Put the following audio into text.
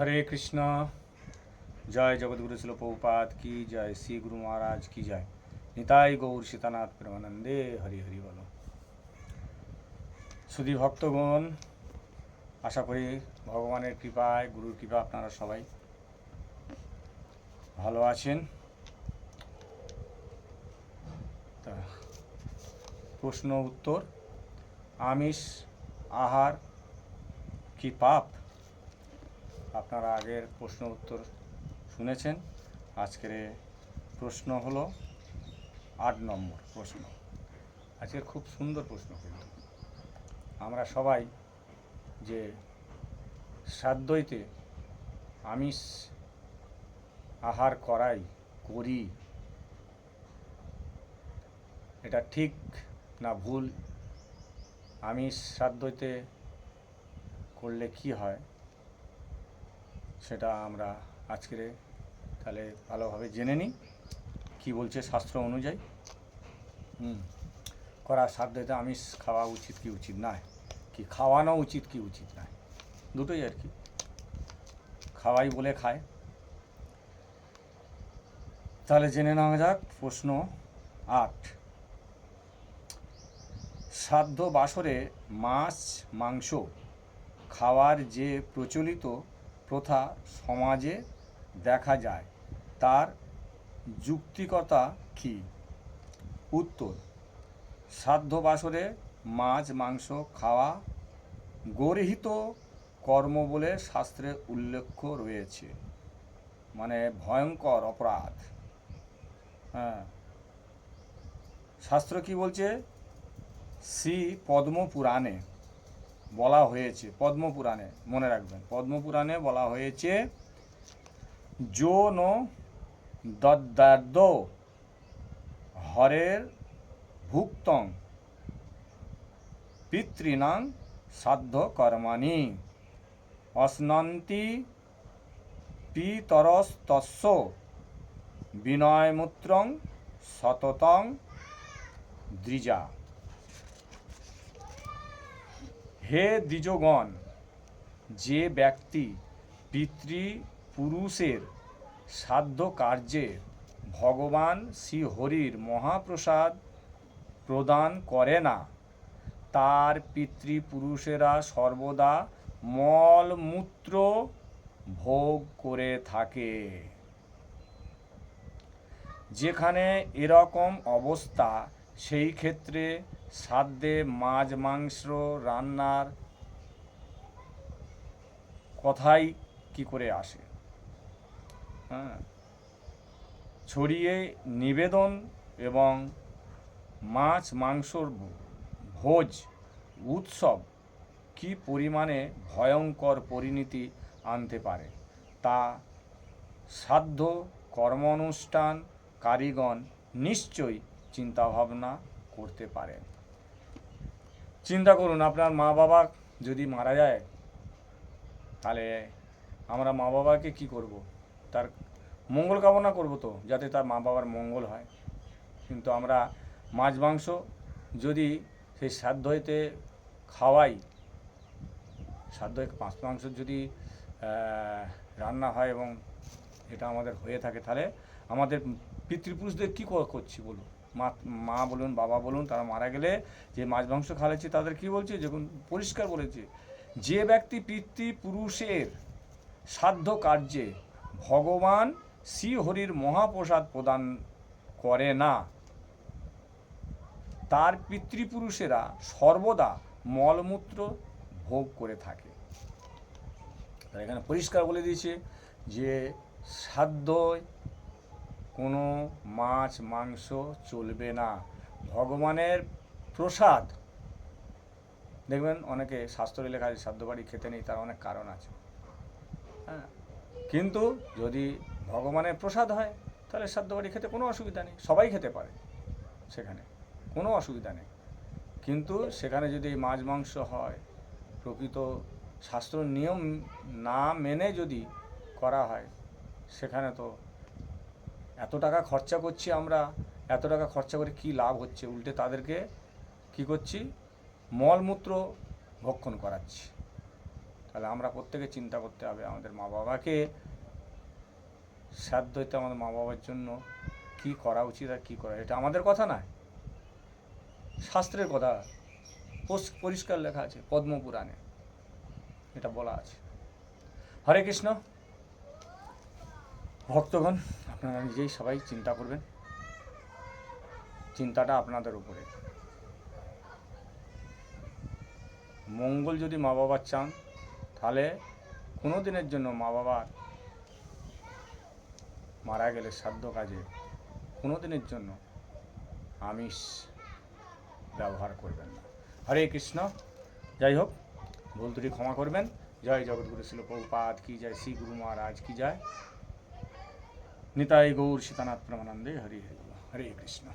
হরে কৃষ্ণ। জয় জগৎগুরু শিল প্রভুপাত কি জয়? শ্রী গুরু মহারাজ, কি জয়? নিতাই গৌর সীতানাথ প্রেমানন্দে, হরি হরি বল। সুধী ভক্তগণ, আশা করি ভগবানের কৃপায়, গুরুর কৃপা আপনারা সবাই ভালো আছেন। তা, প্রশ্ন উত্তর, আমিষ, আহার, কি পাপ? আপনারা আগের প্রশ্ন উত্তর শুনেছেন। আজকের প্রশ্ন হলো আট নম্বর প্রশ্ন। আজকের খুব সুন্দর প্রশ্ন কিন্তু। আমরা সবাই যে শ্রাদ্ধইতে আমিষ আহার করাই, করি, এটা ঠিক না ভুল? আমিষ শ্রাদ্ধইতে করলে কি হয়? সেটা আমরা আজকের তাহলে ভালোভাবে জেনে নিই। কী বলছে শাস্ত্র অনুযায়ী? হুম করা সাধ্যতে আমিষ খাওয়া উচিত কি উচিত নয়। কি খাওয়ানো উচিত কি উচিত নয়। দুটোই আর কি। খাওয়াই বলে খায়। তাহলে জেনে নেওয়া যাক প্রশ্ন আট। শ্রাদ্ধ বাসরে মাছ, মাংস খাওয়ার যে প্রচলিত প্রথা সমাজে দেখা যায়। তার যুক্তিকতা কী? উত্তর শ্রাদ্ধ বাসরে মাছ, মাংস খাওয়া গর্হিত কর্ম বলে শাস্ত্রে উল্লেখ রয়েছে। মানে ভয়ঙ্কর অপরাধ। হ্যাঁ। শাস্ত্র কি বলছে? শ্রী পদ্ম পুরাণে বলা হয়েছে, পদ্মপুরাণে, মনে রাখবেন, পদ্মপুরাণে বলা হয়েছে, যো নো দদ্দার্দ হরের ভুক্তং পিতৃণাং সাধ্য কর্মাণি অশ্নন্তি পিতরস্তস্য বিনয়মূত্রং সততং দ্বিজা। হে দ্বিজগণ, যে ব্যক্তি পিতৃপুরুষের সাধ্য কার্যে ভগবান শ্রীহরির মহাপ্রসাদ প্রদান করে না, তার পিতৃপুরুষেরা সর্বদা মলমূত্র ভোগ করে থাকে। যেখানে এরকম অবস্থা, সেই ক্ষেত্রে সাধ্যে মাছ, মাংস রান্নার কথাই কি করে আসে? হ্যাঁ ছড়িয়ে নিবেদন এবং মাছ, মাংসর ভোজ, উৎসব কি পরিমাণে ভয়ঙ্কর পরিণতি আনতে পারে? তা সাধ্য কর্মানুষ্ঠান কারিগণ নিশ্চয়ই চিন্তাভাবনা করতে পারেন। চিন্তা করুন, আপনার মা বাবা যদি মারা যায়, তাহলে আমরা মা বাবাকে কি করব? তার মঙ্গল কামনা করব তো, যাতে তার মা বাবার মঙ্গল হয়। কিন্তু আমরা মাছ মাংস যদি সেই সাধ্য হইতে খাওয়াই, সাধ্য মাছ মাংস যদি রান্না হয় এবং এটা আমাদের হয়ে থাকে, তাহলে আমাদের পিতৃপুরুষদের কী কর- করছি বলুন? মা মা বলুন, বাবা বলুন, তারা মারা গেলে যে মাছ মাংস খাওয়াচ্ছে তাদের কি বলছে? যখন পরিষ্কার বলেছে। যে ব্যক্তি পিতৃপুরুষের সাধ্য কার্যে ভগবান শ্রীহরির মহাপ্রসাদ প্রদান করে না, তার পিতৃপুরুষেরা সর্বদা মলমূত্র ভোগ করে থাকে। এখানে পরিষ্কার বলে দিয়েছে যে সাধ্য কোনো মাছ, মাংস চলবে না। ভগবানের প্রসাদ। দেখবেন অনেকে শাস্ত্রে লেখা বাড়ি খেতে নেই, তার অনেক কারণ আছে। হ্যাঁ। কিন্তু যদি ভগবানের প্রসাদ হয়, তাহলে বাড়ি খেতে কোনো অসুবিধা নেই। সবাই খেতে পারে সেখানে, কোনো অসুবিধা নেই। কিন্তু সেখানে যদি মাছ, মাংস হয়, প্রকৃত শাস্ত্র নিয়ম না মেনে যদি করা হয়, সেখানে তো এত টাকা খরচা করছি আমরা, এত টাকা খরচা করে কি লাভ হচ্ছে? উল্টে তাদেরকে কি করছি? মলমূত্র ভক্ষণ করাচ্ছি। তাহলে আমরা প্রত্যেকে চিন্তা করতে হবে আমাদের মা বাবাকে সাধ্য হইতে আমাদের মা বাবার জন্য কি করা উচিত আর কী করা? এটা আমাদের কথা নয়। শাস্ত্রের কথা। পরিষ্কার লেখা আছে পদ্মপুরাণে এটা বলা আছে। হরে কৃষ্ণ। ভক্তগণ আপনারা নিজেই সবাই চিন্তা করবেন। চিন্তাটা আপনাদের উপরে। মঙ্গল যদি মা বাবার চান, তাহলে কোনো দিনের জন্য মা বাবার মারা গেলে সাধ্য কাজে কোনো দিনের জন্য আমিষ ব্যবহার করবেন না। হরে কৃষ্ণ। যাই হোক, ভুল ত্রুটি ক্ষমা করবেন। জয় জগৎগুরু শিল প্রভুপাদ, কি যায় শ্রী গুরু মহারাজ, কি জয় নিতাই গৌর সীতানাথ প্রেমানন্দে হরি হরি বল। হরে কৃষ্ণ